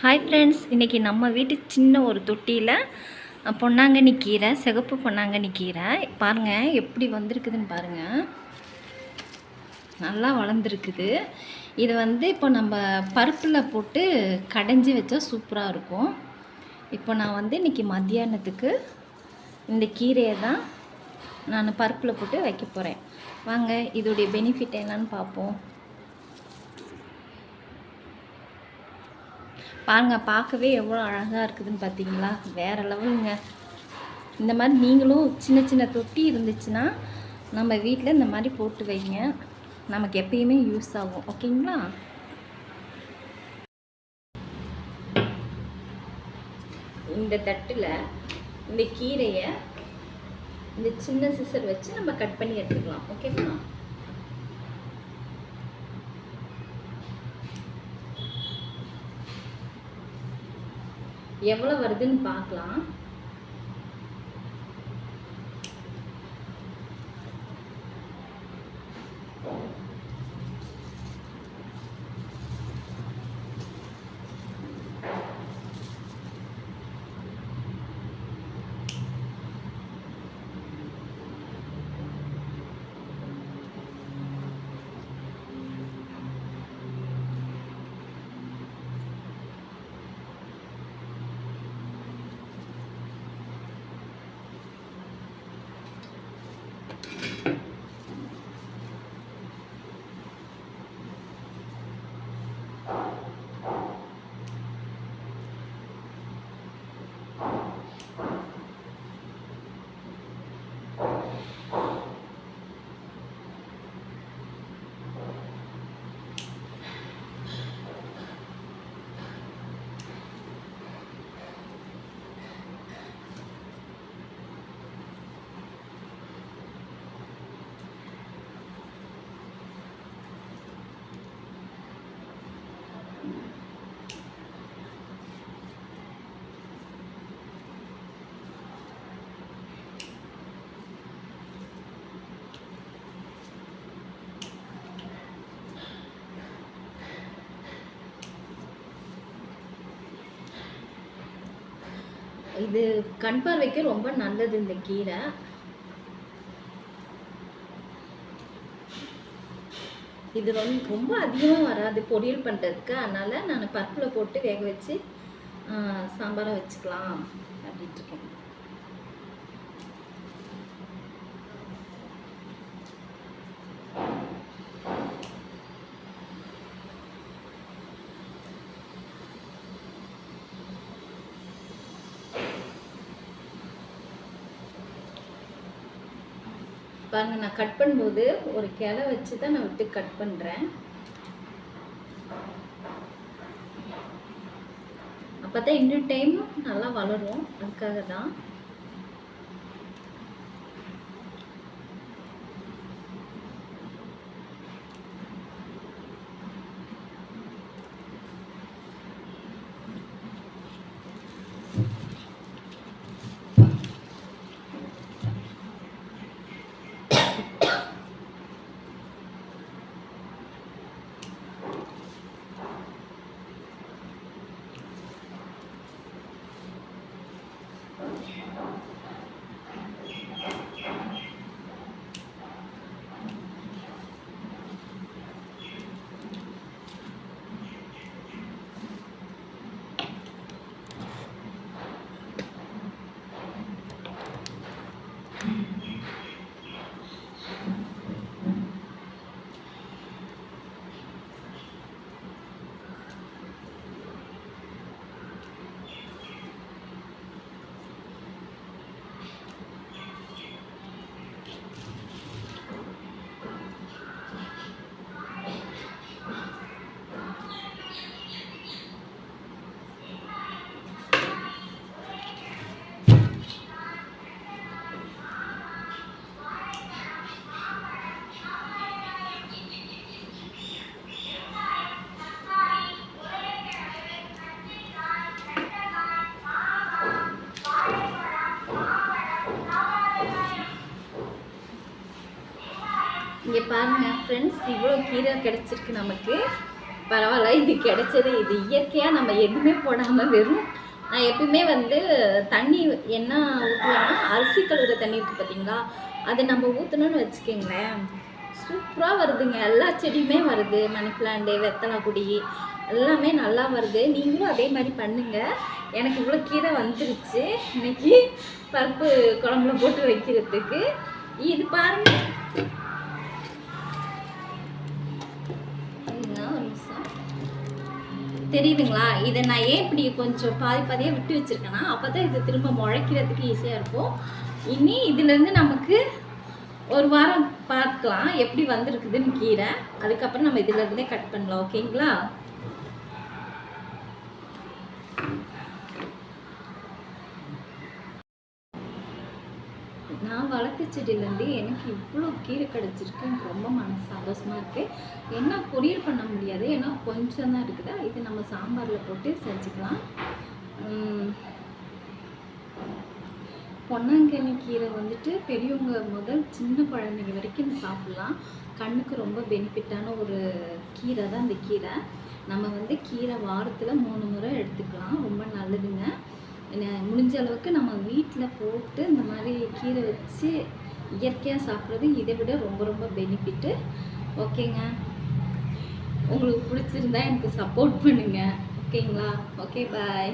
Hi friends இன்றைக்கி நம்ம வீட்டு சின்ன ஒரு தொட்டியில் பொன்னாங்கண்ணி கீரை சிகப்பு பொன்னாங்கண்ணி கீரை. பாருங்கள் எப்படி வந்திருக்குதுன்னு பாருங்கள் நல்லா வளர்ந்துருக்குது. இது வந்து இப்போ நம்ம பருப்பில் போட்டு கடைஞ்சி வச்சா சூப்பராக இருக்கும். இப்போ நான் வந்து இன்றைக்கி மத்தியானத்துக்கு இந்த கீரையை தான் நான் பருப்பில் போட்டு வைக்க போகிறேன் வாங்க இதோடைய பெனிஃபிட் என்னன்னு பார்ப்போம். பாருங்கள் பார்க்கவே எவ்வளோ அழகாக இருக்குதுன்னு பார்த்தீங்களா வேறு லெவலுங்க. இந்த மாதிரி நீங்களும் சின்ன சின்ன தொட்டி இருந்துச்சுன்னா நம்ம வீட்டில் இந்த மாதிரி போட்டு வைங்க. நமக்கு எப்பயுமே யூஸ் ஆகும். ஓகேங்களா? இந்த தட்டில் இந்த கீரையை இந்த சின்ன சிசர் வச்சு நம்ம கட் பண்ணி எடுத்துக்கலாம். ஓகேங்களா? எவ்வளோ வருதுன்னு பார்க்கலாம். இது கண் பார்வைக்கு ரொம்ப நல்லது இந்த கீரை. இது ரொம்ப ரொம்ப அதிகமாக வராது பொரியல் பண்ணுறதுக்கு அதனால் நான் பருப்பில் போட்டு வேக வச்சு சாம்பாரை வச்சுக்கலாம் அப்படின்ட்டு இருக்கேன். பாருங்க நான் கட் பண்ணும்போது ஒரு கிளை வச்சு தான் நான் விட்டு கட் பண்ணுறேன் அப்போ தான் இன்னும் டைம் நல்லா வளரும். அதுக்காக தான் இங்கே பாருங்கள் ஃப்ரெண்ட்ஸ் இவ்வளோ கீரை கிடச்சிருக்கு நமக்கு. பரவாயில்ல இது கிடைச்சது இது இயற்கையாக நம்ம எதுவுமே போடாமல் வெறும் நான் எப்பயுமே வந்து தண்ணி என்ன ஊற்றுவேன்னா அரிசி கழுவுற தண்ணி இருக்குது பார்த்தீங்களா அதை நம்ம ஊற்றணும்னு வச்சுக்கோங்களேன். சூப்பராக வருதுங்க. எல்லா செடியுமே வருது. மணி பிளாண்டு வெத்தலை கொடி எல்லாமே நல்லா வருது. நீங்களும் அதே மாதிரி பண்ணுங்க. எனக்கு இவ்வளோ கீரை வந்துருச்சு. இன்னைக்கு பருப்பு குழம்புல போட்டு வைக்கிறதுக்கு. இது பாருங்கள் தெரியுதுங்களா? இதை நான் ஏன் இப்படி கொஞ்சம் பாதி பாதியாக விட்டு வச்சிருக்கேன்னா அப்போ தான் இது திரும்ப முளைக்கிறதுக்கு ஈஸியாக இருக்கும். இனி இதுலேருந்து நமக்கு ஒரு வாரம் பார்க்கலாம் எப்படி வந்திருக்குதுன்னு கீரை. அதுக்கப்புறம் நம்ம இதுலேருந்தே கட் பண்ணலாம் ஓகேங்களா நான் வளர்த்த செடியிலேருந்து எனக்கு இவ்வளோ கீரை கிடச்சிருக்கு. எனக்கு ரொம்ப மன சந்தோஷமாக இருக்குது என்ன பொரியல் பண்ண முடியாது. ஏன்னா கொஞ்சம் தான் இருக்குது. இது நம்ம சாம்பாரில் போட்டு செஞ்சுக்கலாம். பொன்னாங்கண்ணி கீரை வந்துட்டு பெரியவங்க முதல் சின்ன குழந்தைங்க வரைக்கும் சாப்பிட்லாம். கண்ணுக்கு ரொம்ப பெனிஃபிட்டான ஒரு கீரை தான் இந்த கீரை. நம்ம வந்து கீரை வாரத்தில் மூணு முறை எடுத்துக்கலாம். ரொம்ப நல்லதுங்க. முடிஞ்ச அளவுக்கு நம்ம வீட்டில் போட்டு இந்த மாதிரி கீரை வச்சு இயற்கையாக சாப்பிட்றது இதை விட ரொம்ப ரொம்ப பெனிஃபிட்டு ஓகேங்க உங்களுக்கு பிடிச்சிருந்தா எனக்கு சப்போர்ட் பண்ணுங்கள் ஓகேங்களா ஓகே பாய்